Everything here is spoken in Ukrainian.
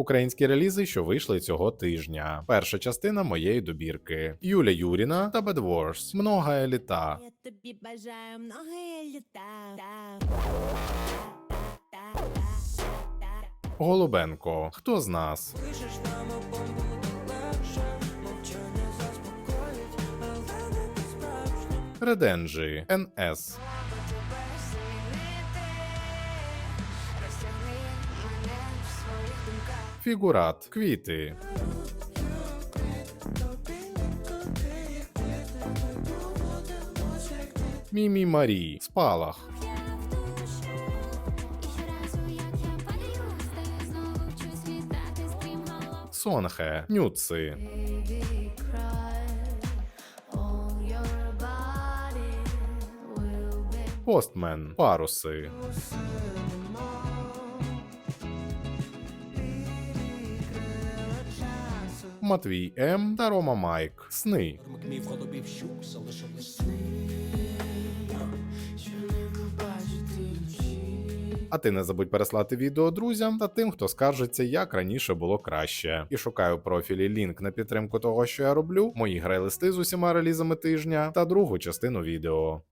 Українські релізи, що вийшли цього тижня. Перша частина моєї добірки: Юля Юріна та Bad Wars. Много еліта. Я тобі бажаю много літа. Голубенко. Хто з нас? Реденджі. НС. Фігурат. Квіти. Мімі Марі. Спалах. Сонхе. Нюци. Постмен. Паруси. Матвій М. та Рома Майк. Сни. Мій в А ти не забудь переслати відео друзям та тим, хто скаржиться, як раніше було краще. І шукаю в профілі лінк на підтримку того, що я роблю, мої грайлисти з усіма релізами тижня та другу частину відео.